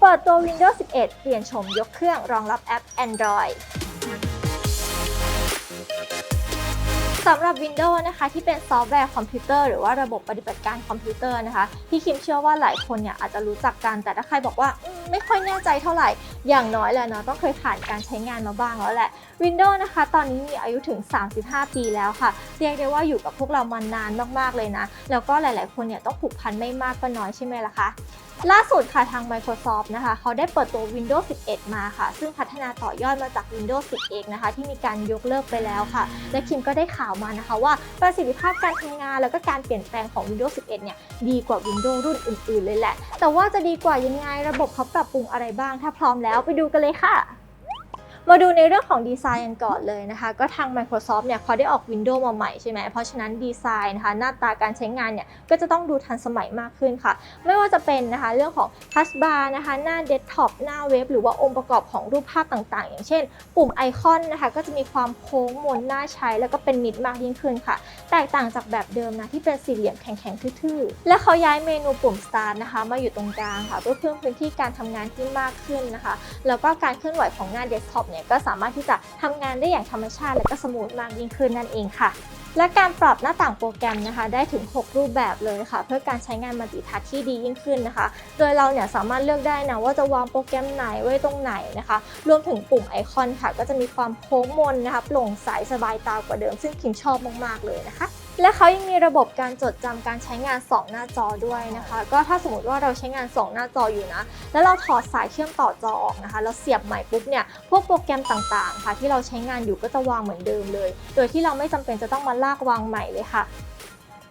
เปิดตัว Windows 11 เปลี่ยนโฉมยกเครื่องรองรับแอป Android สำหรับ Windows นะคะที่เป็นซอฟต์แวร์คอมพิวเตอร์หรือว่าระบบปฏิบัติการคอมพิวเตอร์นะคะที่คิมเชื่อว่าหลายคนเนี่ยอาจจะรู้จักกันแต่ถ้าใครบอกว่าไม่ค่อยแน่ใจเท่าไหร่ อย่างน้อยแหละเนาะต้องเคยผ่านการใช้งานมาบ้างแล้วแหละ Windows นะคะ ตอนนี้มีอายุถึง 35 ปีแล้วค่ะ เรียกได้ว่าอยู่กับพวกเรามานานมากๆเลยนะ แล้วก็หลายๆคนเนี่ยต้องผูกพันไม่มากก็น้อยใช่ไหมล่ะคะล่าสุดค่ะทาง Microsoft นะคะ เขาได้เปิดตัว Windows 11 มาค่ะ ซึ่งพัฒนาต่อยอดมาจาก Windows 10 เองนะคะ ที่มีการยกเลิกไปแล้วค่ะ และคิมก็ได้ข่าวมานะคะว่าประสิทธิภาพการทำงาน แล้วก็การเปลี่ยนแปลงของ Windows 11 เนี่ยดีกว่า Windows รุ่นอื่น ๆ เลยแหละ แต่ว่าจะดีกว่ายังไงระบบเขาปรับปรุงอะไรบ้าง ถ้าพร้อมแล้วไปดูกันเลยค่ะ มาดูในเรื่องของดีไซน์กันก่อนเลยนะคะ ก็ทาง Microsoft เนี่ยเขาได้ออก Windows มาใหม่ใช่ไหมเพราะฉะนั้นดีไซน์นะคะหน้าตาการใช้งานเนี่ยก็จะต้องดูทันสมัยมากขึ้นค่ะ ไม่ว่าจะเป็นนะคะเรื่องของ Touch Bar นะคะหน้าเดสก์ท็อปหน้าเว็บหรือว่าองค์ประกอบของรูปภาพต่างๆ อย่างเช่น ปุ่มไอคอนนะคะก็จะมีความโค้งมนน่าใช้ แล้วก็เป็นมิตรมากยิ่งขึ้นค่ะ แตกต่างจากแบบเดิมนะที่เป็นสี่เหลี่ยมแข็งๆทื่อๆและเขาย้ายเมนูปุ่ม Start นะคะมาอยู่ตรงกลางค่ะเพื่อเพิ่มพื้นที่การทำงานที่มากขึ้นนะคะ แล้วก็การเคลื่อนไหวของหน้าเดสก์ท็อปเนี่ยก็สามารถที่จะทำงานได้อย่างธรรมชาติ และก็สมูทมากยิ่งขึ้นนั่นเองค่ะ และการปรับหน้าต่างโปรแกรมนะคะ ได้ถึง 6 รูปแบบเลยค่ะ เพื่อการใช้งานมัลติทัชที่ดียิ่งขึ้นนะคะ โดยเราเนี่ยสามารถเลือกได้นะว่าจะวางโปรแกรมไหนไว้ตรงไหนนะคะ รวมถึงปุ่มไอคอนค่ะ ก็จะมีความโค้งมนนะคะโปร่งใสสบายตากว่าเดิม ซึ่งคิมชอบมากๆเลยนะคะ และเขายังมีระบบการจดจำการใช้งาน 2 หน้าจอด้วยนะคะ ก็ถ้าสมมติว่าเราใช้งาน 2 หน้าจออยู่นะ แล้วเราถอดสายเชื่อมต่อจอออกนะคะแล้วเสียบใหม่ปุ๊บเนี่ย พวกโปรแกรมต่างๆ ค่ะ ที่เราใช้งานอยู่ก็จะวางเหมือนเดิมเลย โดยที่เราไม่จำเป็นจะต้องมาลากวางใหม่เลยค่ะ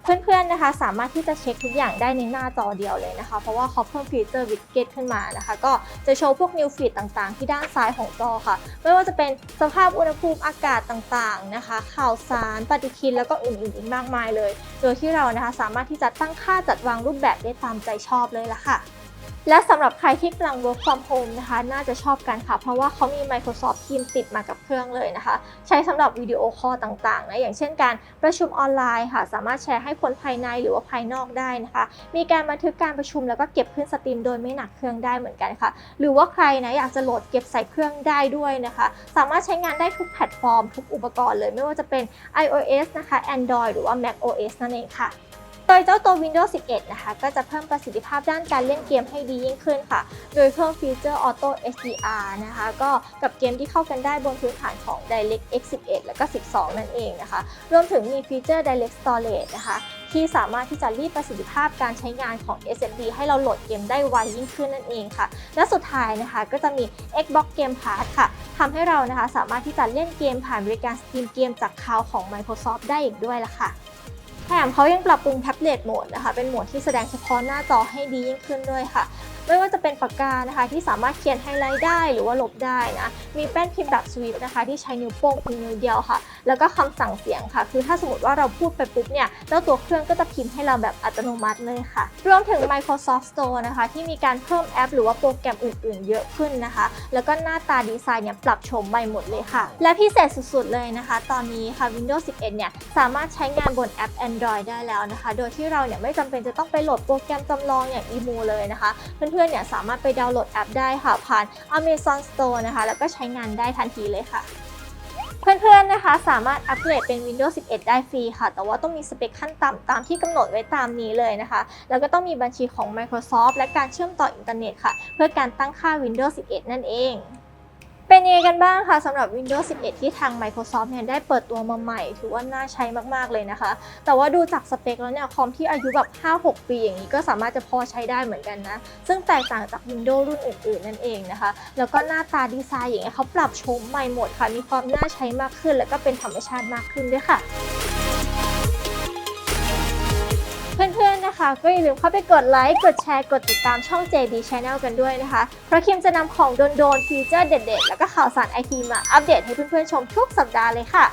เพื่อนๆนะคะสามารถที่จะเช็คทุกอย่างได้ในหน้าจอเดียวเลยนะคะ เพราะว่าเขาเพิ่มฟีเจอร์วิดเกตขึ้นมานะคะ ก็จะโชว์พวกนิวฟีดต่างๆ ที่ด้านซ้ายของจอค่ะ ไม่ว่าจะเป็นสภาพอุณหภูมิอากาศต่างๆนะคะ ข่าวสารปฏิทินแล้วก็อื่นๆอีกมากมายเลย โดยที่เรานะคะสามารถที่จะตั้งค่าจัดวางรูปแบบได้ตามใจชอบเลยละค่ะ และสำหรับใครที่กำลัง work from home นะคะ น่าจะชอบกันค่ะ เพราะว่าเขามี Microsoft Teams ติดมากับเครื่องเลยนะคะ ใช้สำหรับวิดีโอคอลต่างๆนะอย่างเช่นการประชุมออนไลน์ค่ะ สามารถแชร์ให้คนภายในหรือว่าภายนอกได้นะคะ มีการบันทึกการประชุมแล้วก็เก็บขึ้นสตรีมโดยไม่หนักเครื่องได้เหมือนกันค่ะ หรือว่าใครนะอยากจะโหลดเก็บใส่เครื่องได้ด้วยนะคะ สามารถใช้งานได้ทุกแพลตฟอร์ม ทุกอุปกรณ์เลยไม่ว่าจะเป็น iOS นะคะ Android หรือว่า macOS นั่นเองค่ะ โดยเจ้าตัว Windows 11 นะคะ ก็จะเพิ่มประสิทธิภาพด้านการเล่นเกมให้ดียิ่งขึ้นค่ะ โดยเพิ่มฟีเจอร์ Auto HDR นะคะ ก็กับเกมที่เข้ากันได้บนพื้นฐานของ DirectX 11 แล้วก็ 12 นั่นเองนะคะ รวมถึงมีฟีเจอร์ Direct Storage นะคะ ที่สามารถที่จะรีดประสิทธิภาพการใช้งานของ SSD ให้เราโหลดเกมได้ไวยิ่งขึ้นนั่นเองค่ะ และสุดท้ายนะคะก็จะมี Xbox Game Pass ค่ะทำให้เรานะคะสามารถที่จะเล่นเกมผ่านบริการสตรีมเกมจากคลาวของ Microsoft ได้อีกด้วยล่ะค่ะ แถมเขายังปรับปรุงแท็บเล็ตโหมดนะคะ เป็นโหมดที่แสดงเฉพาะหน้าจอให้ดียิ่งขึ้นด้วยค่ะ ไม่ว่าจะเป็นปากกานะคะ ที่สามารถเขียนไฮไลท์ได้หรือว่าลบได้นะมีแป้นพิมพ์แบบสวิฟนะคะ ที่ใช้นิ้วโป้งเพียงนิ้วเดียวค่ะ แล้วก็คำสั่งเสียงค่ะ คือถ้าสมมติว่าเราพูดไปปุ๊บเนี่ยเจ้าตัวเครื่องก็จะพิมพ์ให้เราแบบอัตโนมัติเลยค่ะ รวมถึง Microsoft Store นะคะ ที่มีการเพิ่มแอป หรือว่าโปรแกรมอื่น ๆ เยอะขึ้นนะคะ แล้วก็หน้าตาดีไซน์เนี่ยปรับโฉมใหม่หมดเลยค่ะ และพิเศษสุดๆเลยนะคะ ตอนนี้ค่ะ Windows 11 เนี่ยสามารถใช้งานบนแอป Android ได้แล้วนะคะ โดยที่เราเนี่ยไม่จำเป็นจะต้องไปโหลดโปรแกรมจำลองอย่าง Emu เลยนะคะเพื่อนๆเนี่ยสามารถไปดาวน์โหลดแอปได้ค่ะ ผ่าน Amazon Store นะคะ แล้วก็ใช้งานได้ทันทีเลยค่ะ เพื่อนๆนะคะ สามารถอัปเกรดเป็น Windows 11 ได้ฟรีค่ะ แต่ว่าต้องมีสเปคขั้นต่ำตามที่กำหนดไว้ตามนี้เลยนะคะ แล้วก็ต้องมีบัญชีของ Microsoft และการเชื่อมต่ออินเทอร์เน็ตค่ะ เพื่อการตั้งค่า Windows 11 นั่นเอง เป็นยังไงกันบ้างคะสำหรับ Windows 11 ที่ทาง Microsoft เนี่ยได้เปิดตัวมาใหม่ ถือว่าน่าใช้มากๆเลยนะคะ แต่ว่าดูจากสเปคแล้วเนี่ยคอมที่อายุแบบ 5-6 ปีอย่างนี้ก็สามารถจะพอใช้ได้เหมือนกันนะ ซึ่งแตกต่างจาก Windows รุ่นอื่นๆ นั่นเองนะคะ แล้วก็หน้าตาดีไซน์อย่างเงี้ยเขาปรับโฉมใหม่หมดค่ะ มีความน่าใช้มากขึ้น แล้วก็เป็นธรรมชาติมากขึ้นด้วยค่ะ เพื่อนๆนะคะ ก็อย่าลืมเข้าไปกดไลค์กดแชร์กดติดตามช่อง JB Channel กันด้วยนะคะ เพราะคิมจะนำของโดนๆฟีเจอร์เด็ดๆ แล้วก็ข่าวสารไอทีมาอัปเดตให้เพื่อนๆชมทุกสัปดาห์เลยค่ะ